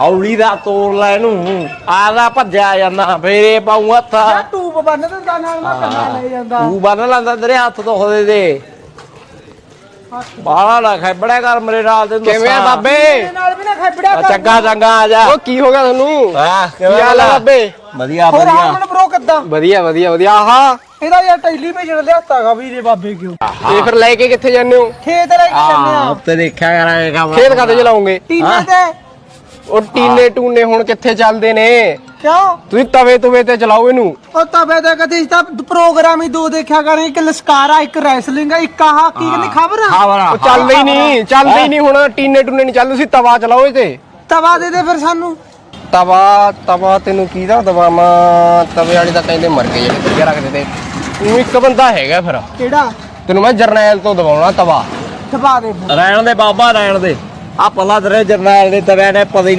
ਹੌਲੀ ਦਾ ਤੋੜ ਲੈ ਇਹਨੂੰ ਆਦਾ ਭੱਜਿਆ ਜਾਂਦਾ ਫੇਰੇ ਪਾਉ ਹੱਥ। ਆ ਟੂਬ ਬੰਨ ਦਿੰਦਾ ਨਾਲ ਮੈਂ ਕੰਨਾ ਲੈ ਜਾਂਦਾ। ਤੂੰ ਬੰਨ ਲੈਂਦਾ ਤੇਰੇ ਹੱਥ ਦੁਖਦੇ ਦੇ। ਬਾਹਲਾ ਨਾ ਖੈਬੜਿਆ ਕਰ ਮੇਰੇ ਨਾਲ ਤੇ ਕਿਵੇਂ ਆ ਬਾਬੇ? ਨਾਲ ਵੀ ਨਾ ਖੈਬੜਿਆ ਕਰ ਚੰਗਾ ਚੰਗਾ ਆ ਜਾ। ਉਹ ਕੀ ਹੋ ਗਿਆ ਤੁਹਾਨੂੰ ਹਾਂ ਕੀ ਹਾਲ ਆ ਬਾਬੇ? ਵਧੀਆ ਹੋਰ ਵਧੀਆ। ਆਮਨ ਬ్రో ਕਿੱਦਾਂ? ਵਧੀਆ ਵਧੀਆ ਵਧੀਆ ਆਹਾ। ਇਹਦਾ ਯਾਰ ਟੈਲੀਵਿਜ਼ਨ ਲਿਆਤਾਗਾ ਵੀਰੇ ਬਾਬੇ ਕਿਉਂ? ਤੇ ਫਿਰ ਲੈ ਕੇ ਕਿੱਥੇ ਜਾਂਦੇ ਹੋ? ਖੇਤ ਲੈ ਕੇ ਜਾਂਦੇ ਆ। ਤੇ ਦੇਖਿਆ ਕਰਾਂਗੇ ਕੰਮ। ਖੇਤ ਕਾਤੇ ਚਲਾਉਂਗੇ? ਟੀਨੇ ਤੇ ਉਹ ਟੀਨੇ ਟੂਨੇ ਹੁਣ ਕਿੱਥੇ ਚੱਲਦੇ ਨੇ? ਕਿਉਂ? ਤੁਸੀਂ ਤਵੇ ਤੁਵੇ ਤੇ ਚਲਾਓ ਇਹਨੂੰ। ਉਹ ਤਵੇ ਤੇ ਕਦੇ ਤਾਂ ਪ੍ਰੋਗਰਾਮ ਹੀ ਦੋ ਦੇਖਿਆ ਕਰੇ ਇੱਕ ਲਸਕਾਰਾ ਇੱਕ ਰੈਸਲਿੰਗ ਇੱਕ ਆਹ ਕੀ ਕਹਿੰਦੇ ਖਬਰ? ਉਹ ਚੱਲਦੇ ਹੀ ਨਹੀਂ ਚੱਲਦੇ ਹੀ ਨਹੀਂ ਹੁਣ ਟੀਨੇ ਟੂਨੇ ਨਹੀਂ ਚੱਲਦੇ ਤੁਸੀਂ ਤਵਾ ਚਲਾਓ ਇਹ ਤੇ। ਤਵਾ ਦੇ ਦੇ ਫਿਰ ਸਾਨੂੰ। ਤਵਾ ਤਵਾ ਤੈਨੂੰ ਕਿਹਦਾ ਦਵਾਵਾਂ? ਤਵੇ ਵਾਲੀ ਤਾਂ ਕਹਿੰਦੇ ਮਰ ਗਏ ਜਿਹੜੇ ਵਧੀਆ ਰੱਖਦੇ ਤੇ। ਉਹ ਇੱਕ ਬੰਦਾ ਹੈਗਾ ਫਿਰ। ਕਿਹੜਾ? ਤੈਨੂੰ ਮੈਂ ਜਰਨੈਲ ਤੋਂ ਦਵਾਉਣਾ ਤਵਾ। ਦਬਾ ਦੇ ਰਹਿਣ ਦੇ ਬਾਬਾ ਰਹਿਣ ਦੇ। ਆ ਪੱਲਾ ਤੇਰੇ ਜਰਨੈਲ ਦੇ ਤਵੇ ਨੇ ਪਤਾ ਹੀ ਨਹੀਂ